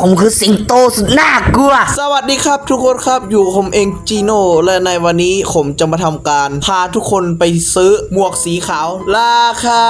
ผมคือสิงโตสุดน่ากลัว สวัสดีครับทุกคนครับอยู่ผมเองจีโน่และในวันนี้ผมจะมาทำการพาทุกคนไปซื้อหมวกสีขาว ราคา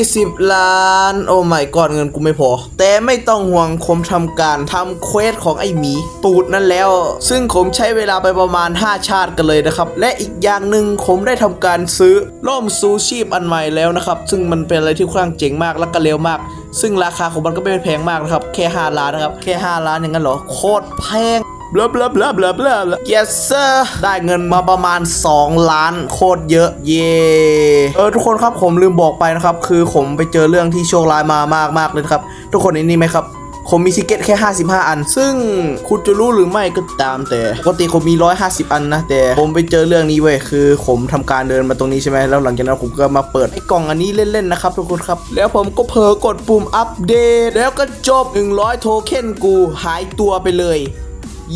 20 ล้าน โอ้ไม่ก่อนเงินกูไม่พอ แต่ไม่ต้องห่วงผมทำการทำเควสของไอหมีตูดนั่นแล้ว ซึ่งผมใช้เวลาไปประมาณ 5 ชาติกันเลยนะครับ และอีกอย่างหนึ่งผมได้ทำการซื้อร่มซูชีพอันใหม่แล้วนะครับ ซึ่งมันเป็นอะไรที่ค่อนข้างเจ๋งมากและก็เร็วมากซึ่งราคาของมันก็ไม่แพงมากนะครับ แค่ 5 ล้านนะครับ แค่ 5 ล้านอย่างนั้นเหรอ โคตรแพงบลาบลาบลาบลาบลาบลา yes sir ได้เงินมาประมาณ 2 ล้านโคตรเยอะ เย่เออทุกคนครับผมลืมบอกไปนะครับ คือผมไปเจอเรื่องที่โชคร้ายมามากมากๆเลยนะครับ ทุกคนเห็นนี่ไหมครับ ผมมีซิกเก็ตแค่ 55 อัน ซึ่งคุณจะรู้หรือไม่ก็ตามแต่ปกติผมมี 150 อันนะ แต่ผมไปเจอเรื่องนี้เว้ยคือผมทำการเดินมาตรงนี้ใช่ไหมแล้วหลังจากนั้นผมก็มาเปิดไอ้กล่องอันนี้เล่นๆนะครับทุกคนครับ แล้วผมก็เผลอกดปุ่มอัปเดต แล้วก็จบ 100 โทเค็นกูหายตัวไปเลย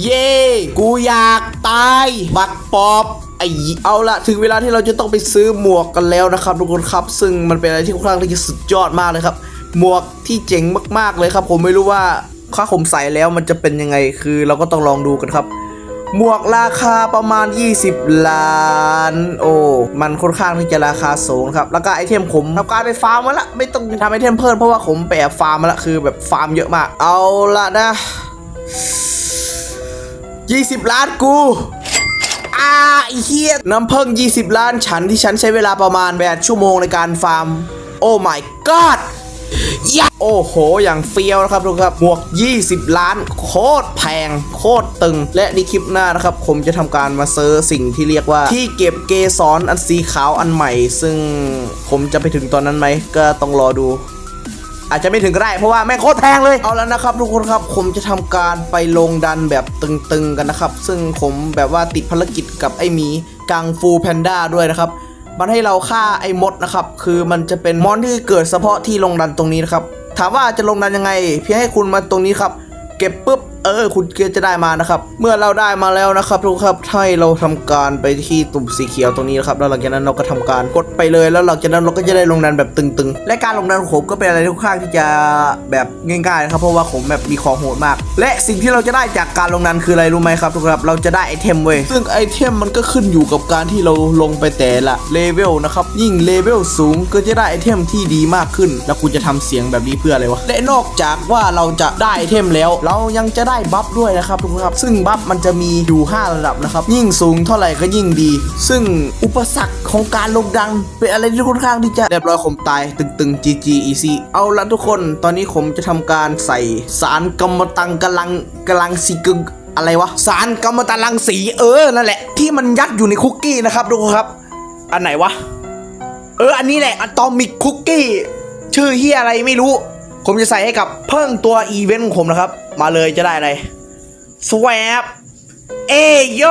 เย่กูอยากตาย บักปอบไอเอาละถึงเวลาที่เราจะต้องไปซื้อหมวกกันแล้วนะครับทุกคนครับ ซึ่งมันเป็นอะไรที่ค่อนข้างที่จะสุดยอดมากเลยครับ หมวกที่เจ๋งมาก ๆเลยครับ ผมไม่รู้ว่าถ้าผมใส่แล้วมันจะเป็นยังไงคือเราก็ต้องลองดูกันครับ หมวกราคาประมาณ 20 ล้าน โอ้มันค่อนข้างที่จะราคาสูงครับ แล้วก็ไอเทมผมทำการไปฟาร์มมาละไม่ต้องทำไอเทมเพิ่มเพราะว่าผมไปแอบฟาร์มมาละคือแบบฟาร์มเยอะมาก เอาละนะ 20 ล้านกูอาไอเฮียน้ำเพิ่ง 20 ล้านฉันที่ฉันใช้เวลาประมาณ8ชั่วโมงในการฟาร์ม โอ้ my god ยะโอ้โห อย่างเฟี้ยวนะครับทุกคนครับหมวก 20 ล้าน โคตรแพง โคตรตึง และในคลิปหน้านะครับ ผมจะทำการมาเซิร์สิ่งที่เรียกว่า ที่เก็บเกสรอันสีขาวอันใหม่ ซึ่งผมจะไปถึงตอนนั้นไหม ก็ต้องรอดูอาจจะไม่ถึงก็ได้เพราะว่าแม่งโคตรแพงเลยเอาแล้วนะครับทุกคนครับผมจะทำการไปลงดันแบบตึงๆกันนะครับ ซึ่งผมแบบว่าติดภารกิจกับไอ้หมีกังฟูแพนด้าด้วยนะครับ มันให้เราฆ่าไอ้มดนะครับ คือมันจะเป็นมอนที่เกิดเฉพาะที่ลงดันตรงนี้นะครับ ถามว่าจะลงดันยังไง เพียงให้คุณมาตรงนี้ครับ เก็บปุ๊บ เออ คุณก็จะได้มานะครับ เมื่อเราได้มาแล้วนะครับทุกครับให้เราทำการไปที่ตุ่มสีเขียวตรงนี้นะครับแล้วหลังจากนั้นเราก็ทำการกดไปเลย แล้วหลังจากนั้นเราก็จะได้ลงดันแบบตึงๆ และการลงดันของผมก็เป็นอะไรที่ค่อนข้างที่จะแบบง่ายๆนะครับเพราะว่าผมแบบมีของโหดมาก และสิ่งที่เราจะได้จากการลงดันคืออะไรรู้ไหมครับทุกครับเราจะได้ไอเทมเว้ยซึ่งไอเทมมันก็ขึ้นอยู่กับการที่เราลงไปแต่ละเลเวลนะครับยิ่งเลเวลสูงก็จะได้ไอเทมที่ดีมากขึ้น แล้วคุณจะทำเสียงแบบนี้เพื่ออะไรวะและนอกจากว่าเราจะได้ไอเทมแล้ว เรายังจะได้ได้บัฟด้วยนะครับทุกคนครับ ซึ่งบัฟมันจะมีอยู่ 5 ระดับนะครับ ยิ่งสูงเท่าไหร่ก็ยิ่งดี ซึ่งอุปสรรคของการลงดังเป็นอะไรที่ค่อนข้างที่จะเรียบร้อยผมตายตึงๆ GG easy เอาละทุกคนตอนนี้ผมจะทำการใส่สารกำมะตังกำลังกำลังสีกึงอะไรวะสารกำมะตังลังสีเออนั่นแหละที่มันยัดอยู่ในคุกกี้นะครับทุกคนครับ อันไหนวะเอออันนี้แหละอะตอมิกคุกกี้ชื่อเฮียอะไรไม่รู้ ผมจะใส่ให้กับเพิ่งตัวอีเวนต์ของผมนะครับ มาเลยจะได้อะไรสว p เอโย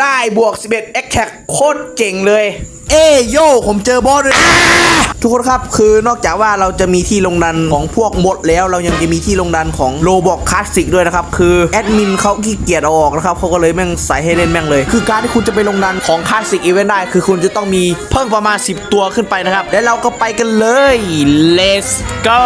ได้บวก 11 a t t a c k โคตรเจ๋งเลย เอโยผมเจอบอสเลยทุกคนครับคือนอกจากว่าเราจะมีที่ลงดันของพวกมดแล้วเรายังจะมีที่ลงดันของโลบอกคลาสสิกด้วยนะครับคือแอดมินเขาขี้เกียจเอาออกนะครับเขาก็เลยแม่งใส่ให้เล่นแม่งเลย คือการที่คุณจะไปลงดันของคลาสสิกอีเวนต์ได้ คือคุณจะต้องมีเพิ่มประมาณ 10 ตัวขึ้นไปนะครับ แล้วเราก็ไปกันเลย let's go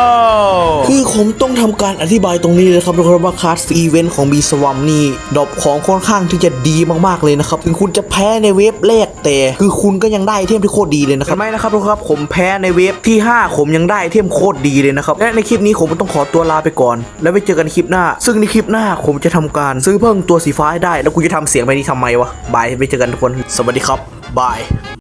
คือผมต้องทำการอธิบายตรงนี้เลยครับทุกคนว่าคลาสสิกอีเวนต์ของ B Swam นี่ดรอปของค่อนข้างที่จะดีมากๆเลยนะครับถึงคุณจะแพ้ในเวฟแรกแต่ คือคุณก็ยังได้ไอเทมที่โคตรดีเลยนะครับไม่นะครับทุกคนครับผมแพ้ในเวฟที่ 5 ผมยังได้ไอเทมโคตรดีเลยนะครับ และในคลิปนี้ผมต้องขอตัวลาไปก่อน แล้วไปเจอกันคลิปหน้า ซึ่งในคลิปหน้าผมจะทำการซื้อเพิ่มตัวสีฟ้าให้ได้ แล้วกูจะทำเสียงไปนี้ทำไมวะบายไปเจอกันทุกคน สวัสดีครับบาย